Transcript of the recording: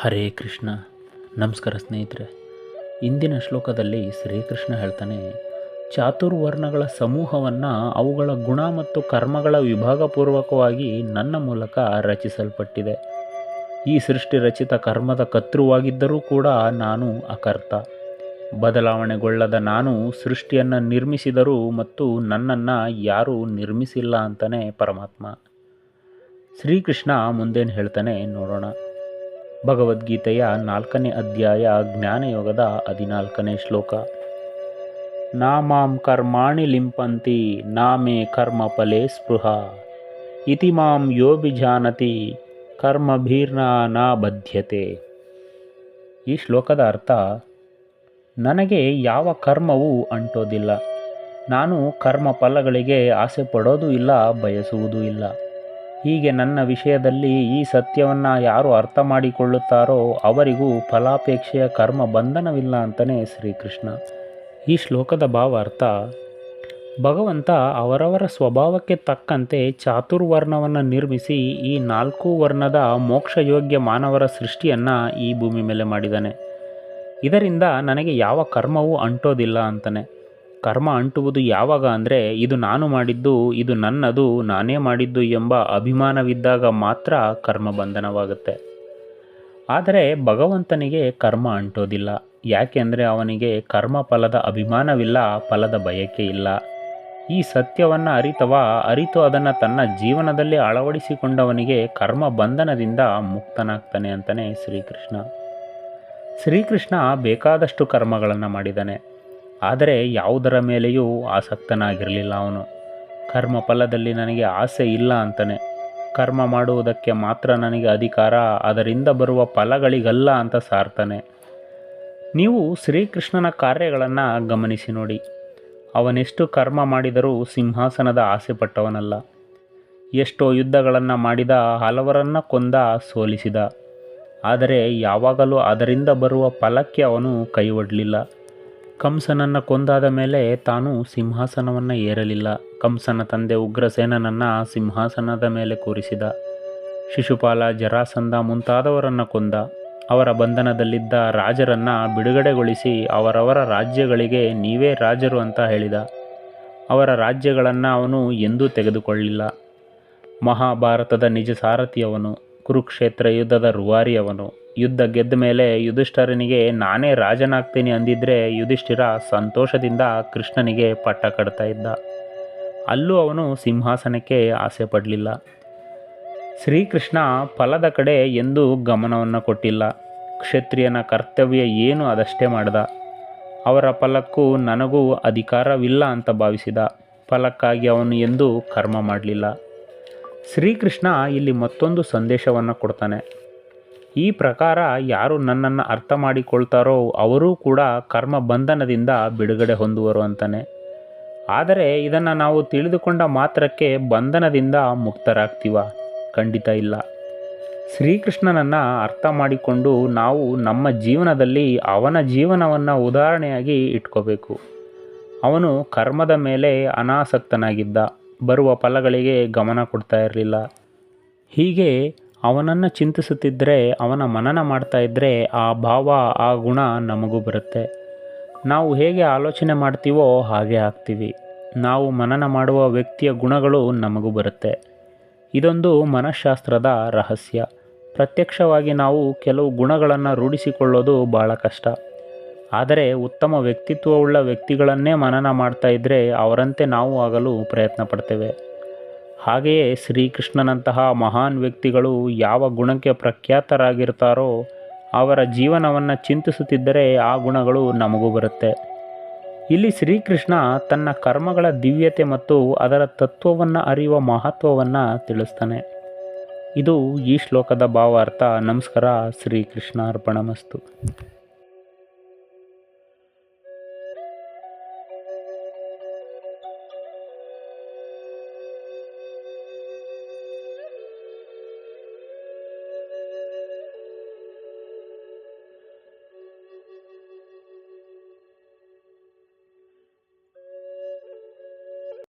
ಹರೇ ಕೃಷ್ಣ. ನಮಸ್ಕಾರ ಸ್ನೇಹಿತರೆ. ಇಂದಿನ ಶ್ಲೋಕದಲ್ಲಿ ಶ್ರೀಕೃಷ್ಣ ಹೇಳ್ತಾನೆ, ಚಾತುರ್ವರ್ಣಗಳ ಸಮೂಹವನ್ನು ಅವುಗಳ ಗುಣ ಮತ್ತು ಕರ್ಮಗಳ ವಿಭಾಗಪೂರ್ವಕವಾಗಿ ನನ್ನ ಮೂಲಕ ರಚಿಸಲ್ಪಟ್ಟಿದೆ. ಈ ಸೃಷ್ಟಿ ರಚಿತ ಕರ್ಮದ ಕರ್ತೃವಾಗಿದ್ದರೂ ಕೂಡ ನಾನು ಅಕರ್ತ. ಬದಲಾವಣೆಗೊಳ್ಳದ ನಾನು ಸೃಷ್ಟಿಯನ್ನು ನಿರ್ಮಿಸಿದರೂ ಮತ್ತು ನನ್ನನ್ನು ಯಾರೂ ನಿರ್ಮಿಸಿಲ್ಲ ಅಂತಲೇ ಪರಮಾತ್ಮ. ಶ್ರೀಕೃಷ್ಣ ಮುಂದೇನು ಹೇಳ್ತಾನೆ ನೋಡೋಣ. ಭಗವದ್ಗೀತೆಯ ನಾಲ್ಕನೇ ಅಧ್ಯಾಯ ಜ್ಞಾನಯೋಗದ ಹದಿನಾಲ್ಕನೇ ಶ್ಲೋಕ. ನಾಮಾಂ ಕರ್ಮಾಣಿ ಲಿಂಪಂತಿ, ನಾಮೇ ಕರ್ಮ ಫಲೇ ಸ್ಪೃಹ. ಇತಿ ಮಾಂ ಯೋಭಿಜಾನತಿ ಕರ್ಮಭೀರ್ನ ನಾ ಬದ್ಧ್ಯತೆ ಈ ಶ್ಲೋಕದ ಅರ್ಥ, ನನಗೆ ಯಾವ ಕರ್ಮವೂ ಅಂಟೋದಿಲ್ಲ. ನಾನು ಕರ್ಮ ಫಲಗಳಿಗೆ ಆಸೆ ಪಡೋದೂ ಇಲ್ಲ, ಬಯಸುವುದೂ ಇಲ್ಲ. ಹೀಗೆ ನನ್ನ ವಿಷಯದಲ್ಲಿ ಈ ಸತ್ಯವನ್ನು ಯಾರು ಅರ್ಥ ಮಾಡಿಕೊಳ್ಳುತ್ತಾರೋ ಅವರಿಗೂ ಫಲಾಪೇಕ್ಷೆಯ ಕರ್ಮ ಬಂಧನವಿಲ್ಲ ಅಂತಲೇ ಶ್ರೀಕೃಷ್ಣ. ಈ ಶ್ಲೋಕದ ಭಾವ ಅರ್ಥ ಭಗವಂತ ಅವರವರ ಸ್ವಭಾವಕ್ಕೆ ತಕ್ಕಂತೆ ಚಾತುರ್ವರ್ಣವನ್ನು ನಿರ್ಮಿಸಿ ಈ ನಾಲ್ಕು ವರ್ಣದ ಮೋಕ್ಷಯೋಗ್ಯ ಮಾನವರ ಸೃಷ್ಟಿಯನ್ನು ಈ ಭೂಮಿ ಮೇಲೆ ಮಾಡಿದ್ದಾನೆ. ಇದರಿಂದ ನನಗೆ ಯಾವ ಕರ್ಮವೂ ಅಂಟೋದಿಲ್ಲ ಅಂತಾನೆ. ಕರ್ಮ ಅಂಟುವುದು ಯಾವಾಗ ಅಂದರೆ ಇದು ನಾನು ಮಾಡಿದ್ದು, ಇದು ನನ್ನದು, ನಾನೇ ಮಾಡಿದ್ದು ಎಂಬ ಅಭಿಮಾನವಿದ್ದಾಗ ಮಾತ್ರ ಕರ್ಮ ಬಂಧನವಾಗುತ್ತೆ. ಆದರೆ ಭಗವಂತನಿಗೆ ಕರ್ಮ ಅಂಟೋದಿಲ್ಲ. ಯಾಕೆಂದರೆ ಅವನಿಗೆ ಕರ್ಮ ಫಲದ ಅಭಿಮಾನವಿಲ್ಲ, ಫಲದ ಬಯಕೆ ಇಲ್ಲ. ಈ ಸತ್ಯವನ್ನು ಅರಿತವ, ಅರಿತು ಅದನ್ನು ತನ್ನ ಜೀವನದಲ್ಲಿ ಅಳವಡಿಸಿಕೊಂಡವನಿಗೆ ಕರ್ಮ ಬಂಧನದಿಂದ ಮುಕ್ತನಾಗ್ತಾನೆ ಅಂತಲೇ ಶ್ರೀಕೃಷ್ಣ. ಶ್ರೀಕೃಷ್ಣ ಬೇಕಾದಷ್ಟು ಕರ್ಮಗಳನ್ನು ಮಾಡಿದ್ದಾನೆ ಆದರೆ ಯಾವುದರ ಮೇಲೆಯೂ ಆಸಕ್ತನಾಗಿರಲಿಲ್ಲ ಅವನು. ಕರ್ಮ ಫಲದಲ್ಲಿ ನನಗೆ ಆಸೆ ಇಲ್ಲ ಅಂತಾನೆ. ಕರ್ಮ ಮಾಡುವುದಕ್ಕೆ ಮಾತ್ರ ನನಗೆ ಅಧಿಕಾರ, ಅದರಿಂದ ಬರುವ ಫಲಗಳಿಗಲ್ಲ ಅಂತ ಸಾರ್ತಾನೆ ನೀವು ಶ್ರೀಕೃಷ್ಣನ ಕಾರ್ಯಗಳನ್ನು ಗಮನಿಸಿ ನೋಡಿ. ಅವನೆಷ್ಟು ಕರ್ಮ ಮಾಡಿದರೂ ಸಿಂಹಾಸನದ ಆಸೆ ಪಟ್ಟವನಲ್ಲ. ಎಷ್ಟೋ ಯುದ್ಧಗಳನ್ನು ಮಾಡಿದ, ಹಲವರನ್ನ ಕೊಂದ, ಸೋಲಿಸಿದ. ಆದರೆ ಯಾವಾಗಲೂ ಅದರಿಂದ ಬರುವ ಫಲಕ್ಕೆ ಅವನು ಕೈ ಒಡ್ಲಿಲ್ಲ ಕಂಸನನ್ನು ಕೊಂದಾದ ಮೇಲೆ ತಾನು ಸಿಂಹಾಸನವನ್ನು ಏರಲಿಲ್ಲ. ಕಂಸನ ತಂದೆ ಉಗ್ರಸೇನನನ್ನು ಸಿಂಹಾಸನದ ಮೇಲೆ ಕೂರಿಸಿದ. ಶಿಶುಪಾಲ ಜರಾಸಂದ ಮುಂತಾದವರನ್ನು ಕೊಂದ. ಅವರ ಬಂಧನದಲ್ಲಿದ್ದ ರಾಜರನ್ನು ಬಿಡುಗಡೆಗೊಳಿಸಿ ಅವರವರ ರಾಜ್ಯಗಳಿಗೆ ನೀವೇ ರಾಜರು ಅಂತ ಹೇಳಿದ. ಅವರ ರಾಜ್ಯಗಳನ್ನು ಅವನು ಎಂದೂ ತೆಗೆದುಕೊಳ್ಳಿಲ್ಲ. ಮಹಾಭಾರತದ ನಿಜ ಸಾರಥಿಯವನು ಕುರುಕ್ಷೇತ್ರ ಯುದ್ಧದ ರುವಾರಿಯವನು. ಯುದ್ಧ ಗೆದ್ದ ಮೇಲೆ ಯುಧಿಷ್ಠರನಿಗೆ, ನಾನೇ ರಾಜನಾಗ್ತೀನಿ ಅಂದಿದ್ರೆ ಯುಧಿಷ್ಠಿರ ಸಂತೋಷದಿಂದ ಕೃಷ್ಣನಿಗೆ ಪಟ್ಟ ಕಟ್ತಾ ಇದ್ದ. ಅಲ್ಲೂ ಅವನು ಸಿಂಹಾಸನಕ್ಕೆ ಆಸೆ ಪಡಲಿಲ್ಲ. ಶ್ರೀಕೃಷ್ಣ ಫಲದ ಕಡೆ ಎಂದೂ ಗಮನವನ್ನು ಕೊಟ್ಟಿಲ್ಲ. ಕ್ಷತ್ರಿಯನ ಕರ್ತವ್ಯ ಏನು ಅದಷ್ಟೇ ಮಾಡ್ದ. ಅವರ ಫಲಕ್ಕೂ ನನಗೂ ಅಧಿಕಾರವಿಲ್ಲ ಅಂತ ಭಾವಿಸಿದ. ಫಲಕ್ಕಾಗಿ ಅವನು ಎಂದೂ ಕರ್ಮ ಮಾಡಲಿಲ್ಲ. ಶ್ರೀಕೃಷ್ಣ ಇಲ್ಲಿ ಮತ್ತೊಂದು ಸಂದೇಶವನ್ನು ಕೊಡ್ತಾನೆ. ಈ ಪ್ರಕಾರ ಯಾರು ನನ್ನನ್ನು ಅರ್ಥ ಮಾಡಿಕೊಳ್ತಾರೋ ಅವರೂ ಕೂಡ ಕರ್ಮ ಬಂಧನದಿಂದ ಬಿಡುಗಡೆ ಹೊಂದುವರು ಅಂತಾನೆ. ಆದರೆ ಇದನ್ನು ನಾವು ತಿಳಿದುಕೊಂಡ ಮಾತ್ರಕ್ಕೆ ಬಂಧನದಿಂದ ಮುಕ್ತರಾಗ್ತೀವ? ಖಂಡಿತ ಇಲ್ಲ. ಶ್ರೀಕೃಷ್ಣನನ್ನು ಅರ್ಥ ಮಾಡಿಕೊಂಡು ನಾವು ನಮ್ಮ ಜೀವನದಲ್ಲಿ ಅವನ ಜೀವನವನ್ನು ಉದಾಹರಣೆಯಾಗಿ ಇಟ್ಕೋಬೇಕು. ಅವನು ಕರ್ಮದ ಮೇಲೆ ಅನಾಸಕ್ತನಾಗಿದ್ದ. ಬರುವ ಫಲಗಳಿಗೆ ಗಮನ ಕೊಡ್ತಾ ಇರಲಿಲ್ಲ. ಹೀಗೆ ಅವನನ್ನು ಚಿಂತಿಸುತ್ತಿದ್ದರೆ ಅವನ ಮನನ ಮಾಡ್ತಾ ಇದ್ದರೆ ಆ ಭಾವ, ಆ ಗುಣ ನಮಗೂ ಬರುತ್ತೆ. ನಾವು ಹೇಗೆ ಆಲೋಚನೆ ಮಾಡ್ತೀವೋ ಹಾಗೆ ಆಗ್ತೀವಿ. ನಾವು ಮನನ ಮಾಡುವ ವ್ಯಕ್ತಿಯ ಗುಣಗಳು ನಮಗೂ ಬರುತ್ತೆ. ಇದೊಂದು ಮನಃಶಾಸ್ತ್ರದ ರಹಸ್ಯ. ಪ್ರತ್ಯಕ್ಷವಾಗಿ ನಾವು ಕೆಲವು ಗುಣಗಳನ್ನು ರೂಢಿಸಿಕೊಳ್ಳೋದು ಭಾಳ ಕಷ್ಟ. ಆದರೆ ಉತ್ತಮ ವ್ಯಕ್ತಿತ್ವವುಳ್ಳ ವ್ಯಕ್ತಿಗಳನ್ನೇ ಮನನ ಮಾಡ್ತಾ ಇದ್ದರೆ ಅವರಂತೆ ನಾವು ಆಗಲು ಪ್ರಯತ್ನ ಪಡ್ತೇವೆ. ಹಾಗೆಯೇ ಶ್ರೀಕೃಷ್ಣನಂತಹ ಮಹಾನ್ ವ್ಯಕ್ತಿಗಳು ಯಾವ ಗುಣಕ್ಕೆ ಪ್ರಖ್ಯಾತರಾಗಿರ್ತಾರೋ ಅವರ ಜೀವನವನ್ನು ಚಿಂತಿಸುತ್ತಿದ್ದರೆ ಆ ಗುಣಗಳು ನಮಗೂ ಬರುತ್ತೆ. ಇಲ್ಲಿ ಶ್ರೀಕೃಷ್ಣ ತನ್ನ ಕರ್ಮಗಳ ದಿವ್ಯತೆ ಮತ್ತು ಅದರ ತತ್ವವನ್ನು ಅರಿಯುವ ಮಹತ್ವವನ್ನು ತಿಳಿಸ್ತಾನೆ. ಇದು ಈ ಶ್ಲೋಕದ ಭಾವಾರ್ಥ. ನಮಸ್ಕಾರ. ಶ್ರೀಕೃಷ್ಣ ಅರ್ಪಣಮಸ್ತು